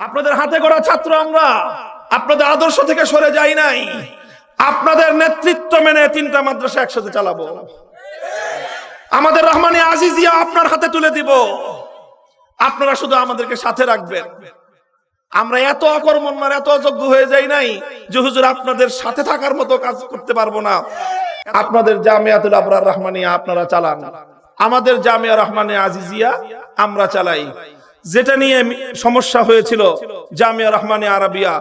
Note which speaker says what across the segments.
Speaker 1: আপনাদের হাতে গড়া ছাত্র আমরা। আপনাদের আদর্শ থেকে সরে যাই নাই। আপনাদের নেতৃত্ব মেনে তিনটা মাদ্রাসা একসাথে চালাবো। আমাদের রহমানি আজিজিয়া আপনার হাতে তুলে দিব। আপনারা শুধু আমাদেরকে সাথে রাখবেন। আমরা এত অকর্মণ্য এত অযোগ্য হয়ে যাই নাই যে হুজুর আপনাদের সাথে থাকার মতো কাজ করতে পারব না। আপনাদের জামিয়াতুল আবরার রহমানিয়া আপনারা চালান। আমাদের জামিয়া রহমানে আজিজিয়া আমরা চালাই। যেটা নিয়ে সমস্যা হয়েছিল জামিয়া রহমানে আরাবিয়া,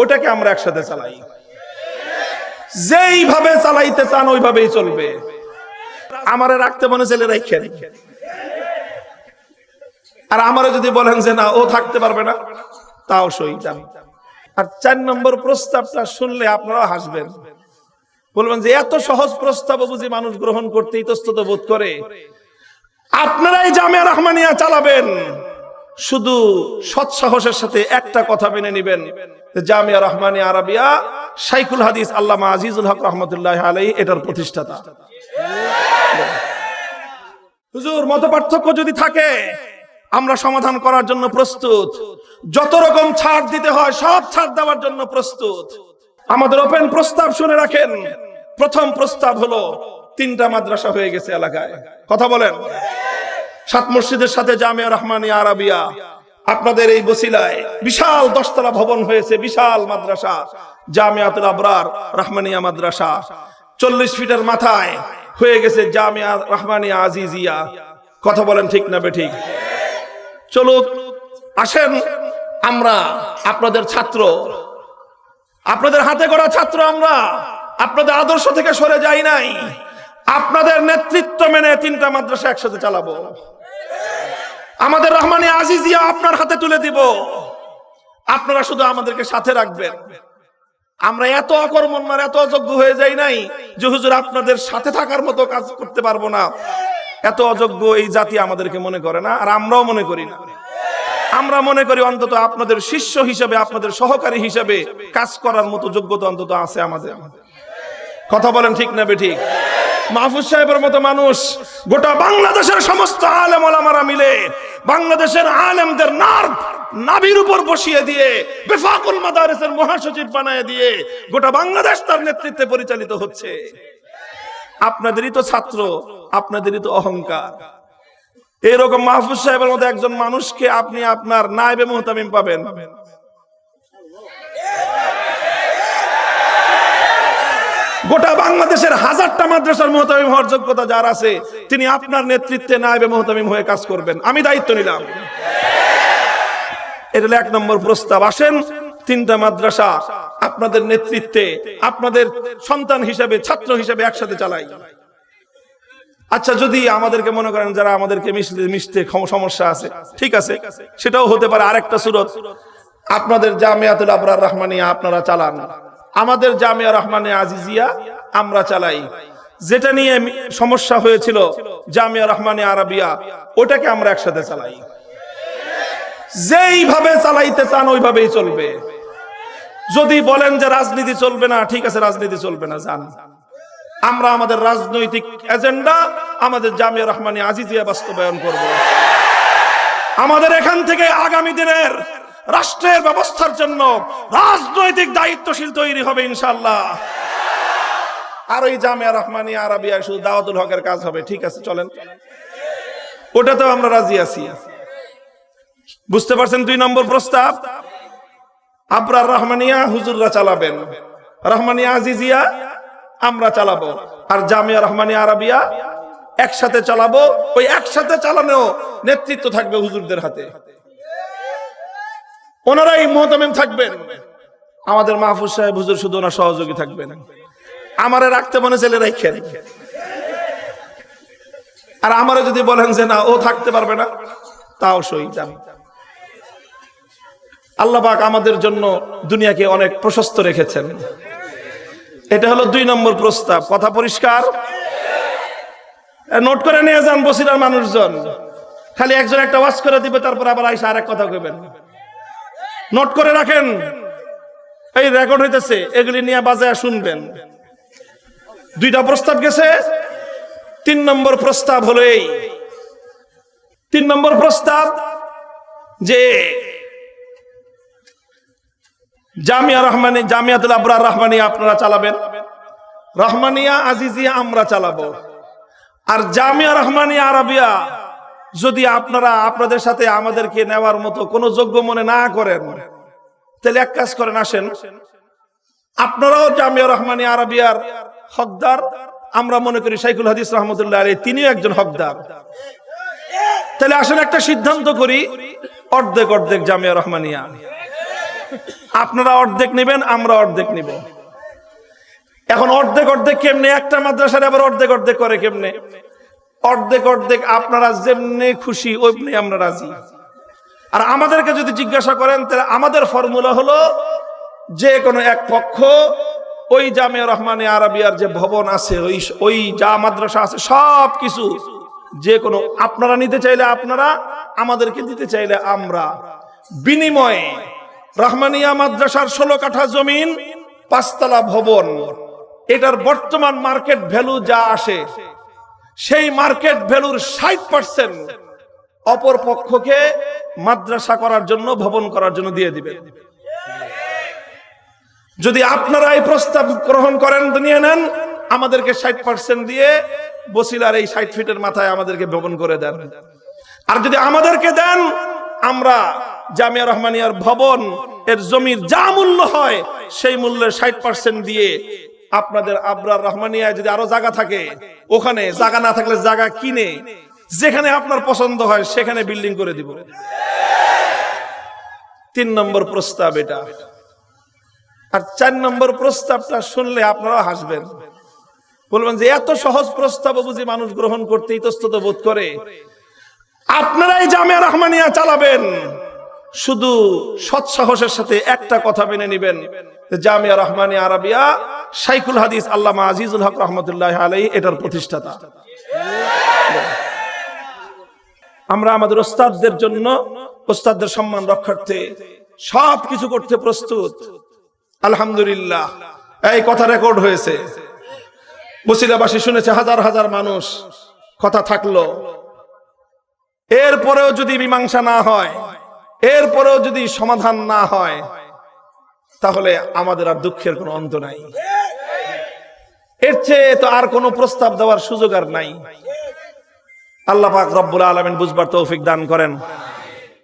Speaker 1: ওটাকে আমরা একসাথে চালাই। যেইভাবে চালাইতে চান ওইভাবেই চলবে। আমারে রাখতে মনে চলে রাখেন আর আমারে যদি বলেন যে না, ও থাকতে পারবে না, তাও সই আর চার নম্বর প্রস্তাবটা শুনলে আপনারা হাসবেন। বলবেন যে, এত সহজ প্রস্তাব বুঝি মানুষ গ্রহণ করতে ইতস্তত বোধ করে। আপনারাই জামিয়া রহমানিয়া চালাবেন। শুধু সৎ সাহসের সাথে একটা কথা মেনে নেবেন। জামিয়া রহমানিয়া আরাবিয়া, শাইখুল হাদিস আল্লামা আজিজুল হক রহমতুল্লাহ আলাই এটার প্রতিষ্ঠাতা। হুজুর মত পার্থক্য যদি থাকে, আমরা সমাধান করার জন্য প্রস্তুত। যত রকম ছাড় দিতে হয়, সব ছাড় দেওয়ার জন্য প্রস্তুত। আমাদের ওপেন প্রস্তাব শুনে রাখেন। প্রথম প্রস্তাব হলো, তিনটা মাদ্রাসা হয়ে গেছে এলাকায়। কথা বলেন। সাত মসজিদের সাথে জামিয়া রহমানিয়া আরাবিয়া। আপনাদের এই বসিলায় বিশাল দশতলা ভবন হয়েছে, বিশাল মাদ্রাসা, জামিয়াতুল আবরার রহমানিয়া মাদ্রাসা। চল্লিশ ফিটের মাথায় হয়ে গেছে জামিয়া রহমানিয়া আজিজিয়া। কথা বলেন ঠিক না বেঠিক? চলুক আসেন আমরা আপনাদের ছাত্র। আপনাদের হাতে গড়া ছাত্র আমরা। আপনাদের আদর্শ থেকে সরে যাই নাই। আপনাদের নেতৃত্ব মেনে তিনটা মাদ্রাসা একসাথে চালাবো। আমাদের রহমানি আজিজিয়া আপনার হাতে তুলে দিব। আপনারা শুধু আমাদেরকে সাথে রাখবেন। আমরা এত অকর্মণ্য এত অযোগ্য হয়ে যাই নাই যে হুজুর আপনাদের সাথে থাকার মতো কাজ করতে পারব না। এত অযোগ্য এই জাতি আমাদেরকে মনে করে না, আর আমরাও মনে করি না। আমরা মনে করি অন্তত আপনাদের শিষ্য হিসেবে, আপনাদের সহকারী হিসেবে কাজ করার মতো যোগ্যতা অন্তত আছে আমাদের। কথা বলেন ঠিক না বেঠিক মাহফুজ সাহেবের মতো মানুষ, গোটা বাংলাদেশের সমস্ত আলেম ওলামারা মিলে বাংলাদেশের আলেমদের নার্ভ নাভির উপর বসিয়ে দিয়ে বেফাকুল মাদারিসের মহাসচিব বানায় দিয়ে গোটা বাংলাদেশ তার নেতৃত্বে পরিচালিত হচ্ছে। আপনাদেরই তো ছাত্র, আপনাদেরই তো অহংকার। এরকম মাহফুজ সাহেবের মতো একজন মানুষকে আপনি আপনার নাইবে মোহতামিম পাবেন। গোটা বাংলাদেশের হাজারটা মাদ্রাসার মোহতামিম হওয়ার যোগ্যতা যার আছে, তিনি আপনার নেতৃত্বে নাইবে মোহতামিম হয়ে কাজ করবেন। আমি দায়িত্ব নিলাম। এটা এক নম্বর প্রস্তাব। আসেন, তিনটা মাদ্রাসা আপনাদের নেতৃত্বে, আপনাদের সন্তান হিসেবে, ছাত্র হিসেবে একসাথে চালাই। আচ্ছা যদি আমাদেরকে মনে করেন যারা আমাদেরকে মিশতে সমস্যা আছে, ঠিক আছে, সেটাও হতে পারে আরেকটা সুরত। আপনাদের জামিয়াতুল আবরার রহমানিয়া আপনারা চালান। আমাদের জামিয়া রহমানে আজিজিয়া, আমরা চালাই। যেটা নিয়ে সমস্যা হয়েছিল জামিয়া রহমানে আরাবিয়া, ওটাকে আমরা একসাথে চালাই। যেইভাবে চালাইতে চান ওইভাবেই চলবে। যদি বলেন যে রাজনীতি চলবে না, ঠিক আছে, রাজনীতি চলবে না জান আমরা আমাদের রাজনৈতিক এজেন্ডা, আমাদের জামিয়া রহমানি আজিজিয়া বাস্তবায়ন করব। আমাদের এখান থেকে আগামী দিনের রাষ্ট্রের ব্যবস্থার জন্য রাজনৈতিক দায়িত্বশীল তৈরি হবে ইনশাল্লাহ আর ওই জামিয়া রহমানি আরবিয়া শুধু দাওয়াতুল হকের কাজ হবে, ঠিক আছে, চলেন। ওটাতেও আমরা রাজি আছি। বুঝতে পারছেন দুই নম্বর প্রস্তাব? আবরার রহমানিয়া হুজুররা চালাবেন। রহমানিয়া আজিজিয়া, আমরা চালাবো। আর জামিয়া রহমানিয়া আরাবিয়া একসাথে চালাবো। ওই একসাথে চালানো নেতৃত্ব থাকবে হুজুরদের হাতে। ওনারাই মোহতামিম থাকবেন। আমাদের মাহফুজ সাহেব, হুজুর শুধু ওনার সহযোগী থাকবেন। আমারে রাখতে মনে চলে রাখেন আর আমারও যদি বলেন যে না, ও থাকতে পারবে না, তাও সই পাক আমাদের জন্য দুনিয়াকে অনেক প্রশস্ত রেখেছেন। এটা হলো দুই নম্বর প্রস্তাব। কথা পরিষ্কার? নোট করে নিয়ে যান বসিরার মানুষজন। খালি একজন একটা ওয়াশ করে দিবে, তারপর আবার আইসা আরেক কথা কইবেন। নোট করে রাখেন। এই রেকর্ড হইতেছে, এগুলি নিয়ে বাজায় শুনবেন। দুইটা প্রস্তাব গেছে, তিন নম্বর প্রস্তাব হলো এই। তিন নম্বর প্রস্তাব যে জামিয়া রহমানি, জামিয়াতুল আবরার রহমানিয়া আপনারা চালাবেন। রহমানিয়া, আজিজিয়া আমরা চালাবো। আর জামিয়া রহমানিয়া আরাবিয়া যদি আপনারা আপনাদের সাথে আমাদেরকে নেওয়ার মতো কোনো যোগ্য মনে না করেন, তাহলে এক কাজ করেন, আসেন। আপনারাও জামিয়া রহমানি আরবিয়ার হকদার, আমরা মনে করি শাইখুল হাদিস রহমতুল্লাহ আলী তিনিও একজন হকদার। তাহলে আসেন, একটা সিদ্ধান্ত করি, অর্ধেক অর্ধেক জামিয়া রহমানিয়া। আপনারা অর্ধেক নেবেন, আমরা অর্ধেক নিব। এখন অর্ধেক অর্ধেক কেমনে? একটা মাদ্রাসার আবার অর্ধেক অর্ধেক করে কেমনে? অর্ধেক অর্ধেক আপনারা যেমনি খুশি ওইমনি আমরা রাজি। আর আমাদেরকে যদি জিজ্ঞাসা করেন, তাহলে আমাদের ফর্মুলা হলো যে কোনো এক পক্ষ, ওই জামে রহমানে আরবিয়ার যে ভবন আছে, ওই ওই যা মাদ্রাসা আছে, সব কিছু যে কোনো আপনারা নিতে চাইলে আপনারা, আমাদেরকে দিতে চাইলে আমরা। বিনিময়ে রহমানিয়া মাদ্রাসার ষোলো কাঠা জমিন, পাঁচতলা ভবন, এটার বর্তমান মার্কেট ভ্যালু যা আসে সেই মার্কেট ভ্যালুর ষাট পার্সেন্ট অপর পক্ষকে মাদ্রাসা করার জন্য, ভবন করার জন্য দিয়ে দিবেন যদি আপনারা এই প্রস্তাব গ্রহণ করেন, নিয়ে নেন, আমাদেরকে ষাট পার্সেন্ট দিয়ে বসিলার এই ষাট ফিটের মাথায় আমাদেরকে ভবন করে দেন। আর যদি আমাদেরকে দেন, আমরা জামিয়া রহমানিয়ার ভবন, এর জমির যা মূল্য হয়, সেই মূল্যের ষাট পার্সেন্ট দিয়ে আপনাদের আবরার রহমানিয়ায় যদি আরও জায়গা থাকে, ওখানে জায়গা না থাকলে জায়গা কিনে? যেখানে আপনার পছন্দ হয়, সেখানে বিল্ডিং করে দিব। তিন নম্বর প্রস্তাব এটা। আর চার নম্বর প্রস্তাবটা শুনলে আপনারা হাসবেন। বলবেন যে, এত সহজ প্রস্তাব বুঝি মানুষ গ্রহণ করতে ইতস্তত বোধ করে। আপনারাই জামিয়া রহমানিয়া চালাবেন। শুধু সৎ সাহসের সাথে একটা কথা মেনে নিবেন। জামিয়া রহমানিয়া আরাবিয়া শাইখুল হাদিস আল্লামা আজিজুল হক রহমতুল্লাহ আলাই এটার প্রতিষ্ঠাতা। আমরা আমাদের ওস্তাদদের জন্য, ওস্তাদদের সম্মান রক্ষার্থে সব কিছু করতে প্রস্তুত। আলহামদুলিল্লাহ। এই কথা রেকর্ড হয়েছে। বসিলাবাসী শুনেছে হাজার হাজার মানুষ কথা থাকল। এরপরেও যদি মীমাংসা না হয়, এরপরেও যদি সমাধান না হয়, তাহলে আমাদের আর দুঃখের কোনো অন্ত নাই। এর চেয়ে তো আর কোনো প্রস্তাব দেওয়ার সুযোগ আর নাই। আল্লাহ পাক রব্বুল আলমিন বুঝবার তৌফিক দান করেন।